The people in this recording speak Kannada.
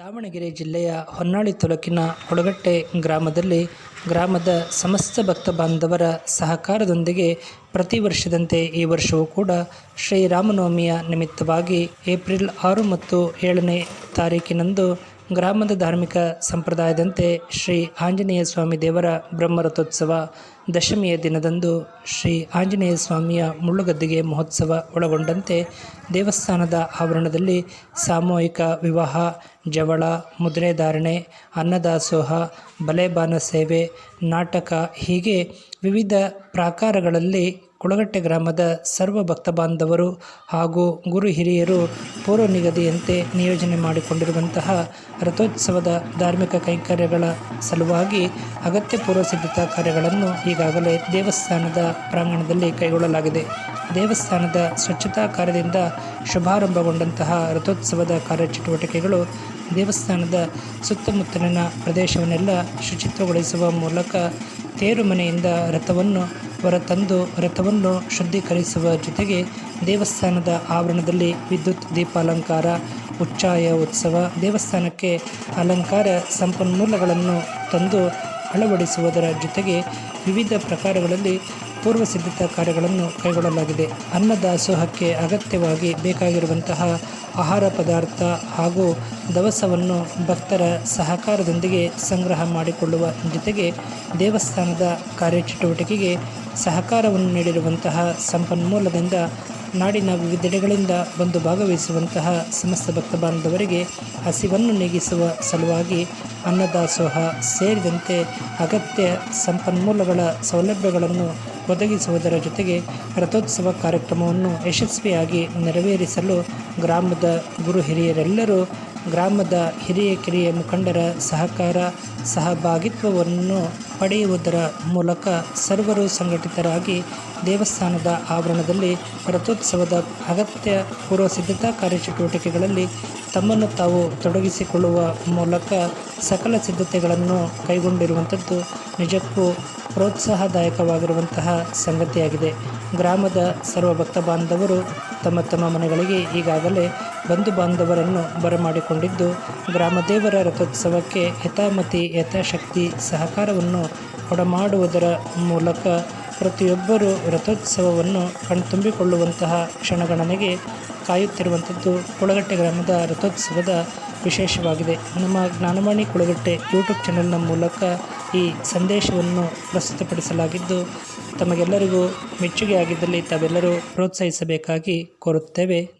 ದಾವಣಗೆರೆ ಜಿಲ್ಲೆಯ ಹೊನ್ನಾಳಿ ತಾಲೂಕಿನ ಹೊಳಗಟ್ಟೆ ಗ್ರಾಮದಲ್ಲಿ ಗ್ರಾಮದ ಸಮಸ್ತ ಭಕ್ತ ಬಾಂಧವರ ಸಹಕಾರದೊಂದಿಗೆ ಪ್ರತಿ ವರ್ಷದಂತೆ ಈ ವರ್ಷವೂ ಕೂಡ ಶ್ರೀರಾಮನವಮಿಯ ನಿಮಿತ್ತವಾಗಿ ಏಪ್ರಿಲ್ ಆರು ಮತ್ತು ಏಳನೇ ತಾರೀಕಿನಂದು ಗ್ರಾಮದ ಧಾರ್ಮಿಕ ಸಂಪ್ರದಾಯದಂತೆ ಶ್ರೀ ಆಂಜನೇಯ ಸ್ವಾಮಿ ದೇವರ ಬ್ರಹ್ಮರಥೋತ್ಸವ ದಶಮಿಯ ದಿನದಂದು ಶ್ರೀ ಆಂಜನೇಯ ಸ್ವಾಮಿಯ ಮುಳ್ಳುಗದ್ದಿಗೆ ಮಹೋತ್ಸವ ಒಳಗೊಂಡಂತೆ ದೇವಸ್ಥಾನದ ಆವರಣದಲ್ಲಿ ಸಾಮೂಹಿಕ ವಿವಾಹ, ಜವಳ, ಮುದ್ರೆ ಧಾರಣೆ, ಅನ್ನದಾಸೋಹ, ಬಲೆಬಾನ ಸೇವೆ, ನಾಟಕ ಹೀಗೆ ವಿವಿಧ ಪ್ರಾಕಾರಗಳಲ್ಲಿ ಕುಳಗಟ್ಟೆ ಗ್ರಾಮದ ಸರ್ವ ಭಕ್ತ ಬಾಂಧವರು ಹಾಗೂ ಗುರು ಹಿರಿಯರು ಪೂರ್ವ ನಿಗದಿಯಂತೆ ನಿಯೋಜನೆ ಮಾಡಿಕೊಂಡಿರುವಂತಹ ರಥೋತ್ಸವದ ಧಾರ್ಮಿಕ ಕೈಂಕರ್ಯಗಳ ಸಲುವಾಗಿ ಅಗತ್ಯ ಪೂರ್ವ ಸಿದ್ಧತಾ ಕಾರ್ಯಗಳನ್ನು ಈಗಾಗಲೇ ದೇವಸ್ಥಾನದ ಪ್ರಾಂಗಣದಲ್ಲಿ ಕೈಗೊಳ್ಳಲಾಗಿದೆ. ದೇವಸ್ಥಾನದ ಸ್ವಚ್ಛತಾ ಕಾರ್ಯದಿಂದ ಶುಭಾರಂಭಗೊಂಡಂತಹ ರಥೋತ್ಸವದ ಕಾರ್ಯಚಟುವಟಿಕೆಗಳು ದೇವಸ್ಥಾನದ ಸುತ್ತಮುತ್ತಲಿನ ಪ್ರದೇಶವನ್ನೆಲ್ಲ ಶುಚಿತ್ವಗೊಳಿಸುವ ಮೂಲಕ ತೇರು ಮನೆಯಿಂದ ರಥವನ್ನು ಹೊರತಂದು ರಥವನ್ನು ಶುದ್ಧೀಕರಿಸುವ ಜೊತೆಗೆ ದೇವಸ್ಥಾನದ ಆವರಣದಲ್ಲಿ ವಿದ್ಯುತ್ ದೀಪಾಲಂಕಾರ, ಉಚ್ಚಾಯ ಉತ್ಸವ, ದೇವಸ್ಥಾನಕ್ಕೆ ಅಲಂಕಾರ ಸಂಪನ್ಮೂಲಗಳನ್ನು ತಂದು ಅಳವಡಿಸುವುದರ ಜೊತೆಗೆ ವಿವಿಧ ಪ್ರಕಾರಗಳಲ್ಲಿ ಪೂರ್ವ ಸಿದ್ಧತಾ ಕಾರ್ಯಗಳನ್ನು ಕೈಗೊಳ್ಳಲಾಗಿದೆ. ಅನ್ನದಾಸೋಹಕ್ಕೆ ಅಗತ್ಯವಾಗಿ ಬೇಕಾಗಿರುವಂತಹ ಆಹಾರ ಪದಾರ್ಥ ಹಾಗೂ ದವಸವನ್ನು ಭಕ್ತರ ಸಹಕಾರದೊಂದಿಗೆ ಸಂಗ್ರಹ ಮಾಡಿಕೊಳ್ಳುವ ಜೊತೆಗೆ ದೇವಸ್ಥಾನದ ಕಾರ್ಯಚಟುವಟಿಕೆಗೆ ಸಹಕಾರವನ್ನು ನೀಡಿರುವಂತಹ ಸಂಪನ್ಮೂಲದಿಂದ ನಾಡಿನ ವಿವಿಧೆಡೆಗಳಿಂದ ಬಂದು ಭಾಗವಹಿಸುವಂತಹ ಸಮಸ್ತ ಭಕ್ತ ಬಾಂಧವರಿಗೆ ಹಸಿವನ್ನು ನೀಗಿಸುವ ಸಲುವಾಗಿ ಅನ್ನದಾಸೋಹ ಸೇರಿದಂತೆ ಅಗತ್ಯ ಸಂಪನ್ಮೂಲಗಳ ಸೌಲಭ್ಯಗಳನ್ನು ಒದಗಿಸುವುದರ ಜೊತೆಗೆ ರಥೋತ್ಸವ ಕಾರ್ಯಕ್ರಮವನ್ನು ಯಶಸ್ವಿಯಾಗಿ ನೆರವೇರಿಸಲು ಗ್ರಾಮದ ಗುರು ಹಿರಿಯರೆಲ್ಲರೂ ಗ್ರಾಮದ ಹಿರಿಯ ಕಿರಿಯ ಮುಖಂಡರ ಸಹಕಾರ ಸಹಭಾಗಿತ್ವವನ್ನು ಪಡೆಯುವುದರ ಮೂಲಕ ಸರ್ವರು ಸಂಘಟಿತರಾಗಿ ದೇವಸ್ಥಾನದ ಆವರಣದಲ್ಲಿ ರಥೋತ್ಸವದ ಅಗತ್ಯ ಪೂರ್ವ ಸಿದ್ಧತಾ ಕಾರ್ಯಚಟುವಟಿಕೆಗಳಲ್ಲಿ ತಮ್ಮನ್ನು ತಾವು ತೊಡಗಿಸಿಕೊಳ್ಳುವ ಮೂಲಕ ಸಕಲ ಸಿದ್ಧತೆಗಳನ್ನು ಕೈಗೊಂಡಿರುವಂಥದ್ದು ನಿಜಕ್ಕೂ ಪ್ರೋತ್ಸಾಹದಾಯಕವಾಗಿರುವಂತಹ ಸಂಗತಿಯಾಗಿದೆ. ಗ್ರಾಮದ ಸರ್ವ ಭಕ್ತ ಬಾಂಧವರು ತಮ್ಮ ತಮ್ಮ ಮನೆಗಳಿಗೆ ಈಗಾಗಲೇ ಬಂಧು ಬಾಂಧವರನ್ನು ಬರಮಾಡಿಕೊಂಡಿದ್ದು, ಗ್ರಾಮದೇವರ ರಥೋತ್ಸವಕ್ಕೆ ಯಥಾಮತಿ ಯಥಾಶಕ್ತಿ ಸಹಕಾರವನ್ನು ಕೊಡಮಾಡುವುದರ ಮೂಲಕ ಪ್ರತಿಯೊಬ್ಬರೂ ರಥೋತ್ಸವವನ್ನು ಕಣ್ತುಂಬಿಕೊಳ್ಳುವಂತಹ ಕ್ಷಣಗಣನೆಗೆ ಕಾಯುತ್ತಿರುವಂಥದ್ದು ಕುಳಗಟ್ಟೆ ಗ್ರಾಮದ ರಥೋತ್ಸವದ ವಿಶೇಷವಾಗಿದೆ. ನಮ್ಮ ಜ್ಞಾನವಾಣಿ ಕುಳಗಟ್ಟೆ ಯೂಟ್ಯೂಬ್ ಚಾನೆಲ್ನ ಮೂಲಕ ಈ ಸಂದೇಶವನ್ನು ಪ್ರಸ್ತುತಪಡಿಸಲಾಗಿದ್ದು, ತಮಗೆಲ್ಲರಿಗೂ ಮೆಚ್ಚುಗೆ ಆಗಿದ್ದಲ್ಲಿ ತಾವೆಲ್ಲರೂ ಪ್ರೋತ್ಸಾಹಿಸಬೇಕಾಗಿ ಕೋರುತ್ತೇವೆ.